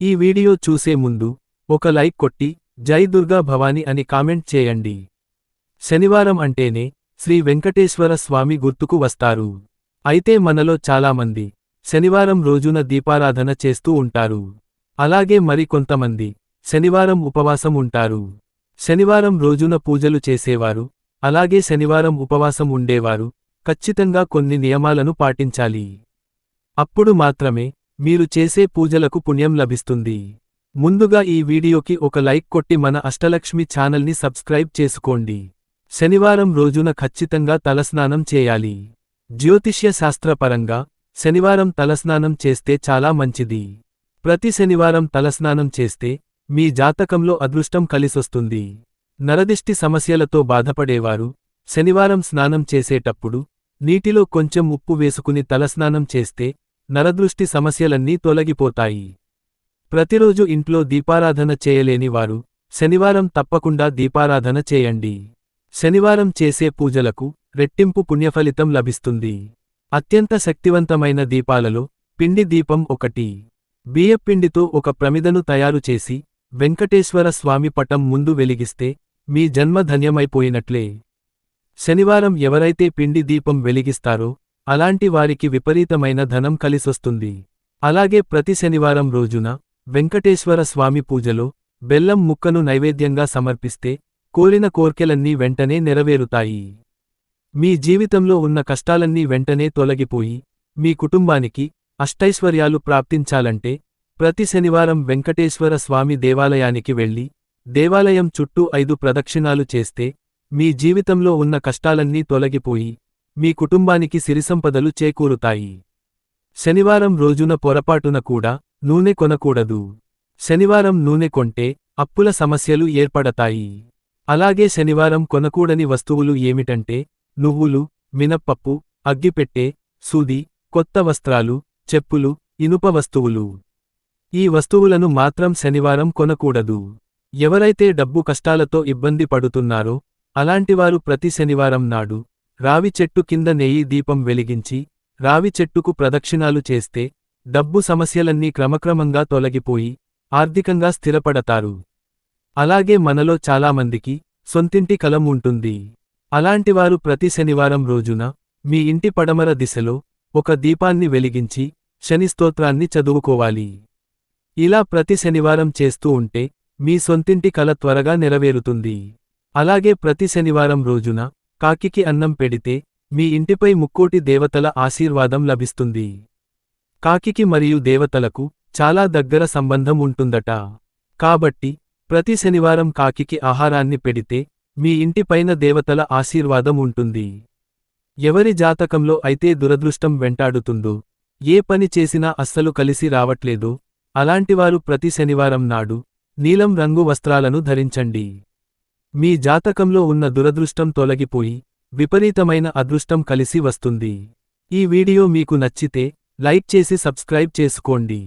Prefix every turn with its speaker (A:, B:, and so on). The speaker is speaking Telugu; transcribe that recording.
A: ఈ వీడియో చూసే ముందు ఒక లైక్ కొట్టి జై దుర్గా భవాని అని కామెంట్ చేయండి. శనివారం అంటేనే శ్రీ వెంకటేశ్వర స్వామి గుర్తుకు వస్తారు. అయితే మనలో చాలామంది శనివారం రోజున దీపారాధన చేస్తూ ఉంటారు. అలాగే మరి కొంతమంది శనివారం ఉపవాసం ఉంటారు. శనివారం రోజున పూజలు చేసేవారు అలాగే శనివారం ఉపవాసం ఉండేవారు ఖచ్చితంగా కొన్ని నియమాలను పాటించాలి. అప్పుడు మాత్రమే మీరు చేసే పూజలకు పుణ్యం లభిస్తుంది. ముందుగా ఈ వీడియోకి ఒక లైక్ కొట్టి మన అష్టలక్ష్మి ఛానల్ని సబ్స్క్రైబ్ చేసుకోండి. శనివారం రోజున ఖచ్చితంగా తలస్నానం చేయాలి. జ్యోతిష్య శాస్త్రపరంగా శనివారం తలస్నానం చేస్తే చాలా మంచిది. ప్రతి శనివారం తలస్నానం చేస్తే మీ జాతకంలో అదృష్టం కలిసొస్తుంది. నరదిష్టి సమస్యలతో బాధపడేవారు శనివారం స్నానం చేసేటప్పుడు నీటిలో కొంచెం ఉప్పు వేసుకుని తలస్నానం చేస్తే నరదృష్టి సమస్యలన్నీ తొలగిపోతాయి. ప్రతిరోజు ఇంట్లో దీపారాధన చేయలేని వారు శనివారం తప్పకుండా దీపారాధన చేయండి. శనివారం చేసే పూజలకు రెట్టింపు పుణ్యఫలితం లభిస్తుంది. అత్యంత శక్తివంతమైన దీపాలలో పిండి దీపం ఒకటి. బియ్యపిండితో ఒక ప్రమిదను తయారు చేసి వెంకటేశ్వర స్వామి పటం ముందు వెలిగిస్తే మీ జన్మ ధన్యమైపోయినట్లే. శనివారం ఎవరైతే పిండి దీపం వెలిగిస్తారో అలాంటి వారికి విపరీతమైన ధనం కలిసొస్తుంది. అలాగే ప్రతి శనివారం రోజున వెంకటేశ్వర స్వామి పూజలో బెల్లం ముక్కను నైవేద్యంగా సమర్పిస్తే కోరిన కోర్కెలన్నీ వెంటనే నెరవేరుతాయి. మీ జీవితంలో ఉన్న కష్టాలన్నీ వెంటనే తొలగిపోయి మీ కుటుంబానికి అష్టైశ్వర్యాలు ప్రాప్తించాలంటే ప్రతి శనివారం వెంకటేశ్వర స్వామి దేవాలయానికి వెళ్ళి దేవాలయం చుట్టూ ఐదు ప్రదక్షిణాలు చేస్తే మీ జీవితంలో ఉన్న కష్టాలన్నీ తొలగిపోయి మీ కుటుంబానికి సిరిసంపదలు చేకూరుతాయి. శనివారం రోజున పొరపాటున కూడా నూనె కొనకూడదు. శనివారం నూనె కొంటే అప్పుల సమస్యలు ఏర్పడతాయి. అలాగే శనివారం కొనకూడని వస్తువులు ఏమిటంటే నువ్వులు మినప్పప్పు అగ్గిపెట్టె సూది కొత్త వస్త్రాలు చెప్పులు ఇనుప వస్తువులు. ఈ వస్తువులను మాత్రం శనివారం కొనకూడదు. ఎవరైతే డబ్బు కష్టాలతో ఇబ్బంది పడుతున్నారో అలాంటివారు ప్రతి శనివారం నాడు రావి చెట్టు కింద నెయ్యి దీపం వెలిగించి రావి చెట్టుకు ప్రదక్షిణాలు చేస్తే డబ్బు సమస్యలన్నీ క్రమక్రమంగా తొలగిపోయి ఆర్థికంగా స్థిరపడతారు. అలాగే మనలో చాలామందికి సొంతింటి కలం ఉంటుంది. అలాంటివారు ప్రతి శనివారం రోజున మీ ఇంటి పడమర దిశలో ఒక దీపాన్ని వెలిగించి శని స్తోత్రాన్ని చదువుకోవాలి. ఇలా ప్రతి శనివారం చేస్తూ ఉంటే మీ సొంతింటి కల త్వరగా నెరవేరుతుంది. అలాగే ప్రతి శనివారం రోజున కాకికి అన్నం పెడితే మీ ఇంటిపై ముక్కోటి దేవతల ఆశీర్వాదం లభిస్తుంది. కాకికి మరియు దేవతలకు చాలా దగ్గర సంబంధం ఉంటుందట. కాబట్టి ప్రతి శనివారం కాకికి ఆహారాన్ని పెడితే మీ ఇంటిపైన దేవతల ఆశీర్వాదం ఉంటుంది. ఎవరి జాతకంలో అయితే దురదృష్టం వెంటాడుతుందో ఏ పని చేసినా అస్సలు కలిసి రావట్లేదో అలాంటివారు ప్రతి శనివారం నాడు నీలం రంగు వస్త్రాలను ధరించండి. మీ జాతకంలో ఉన్న దురదృష్టం తొలగిపోయి విపరీతమైన అదృష్టం కలిసి వస్తుంది. ఈ వీడియో మీకు నచ్చితే లైక్ చేసి సబ్స్క్రైబ్ చేసుకోండి.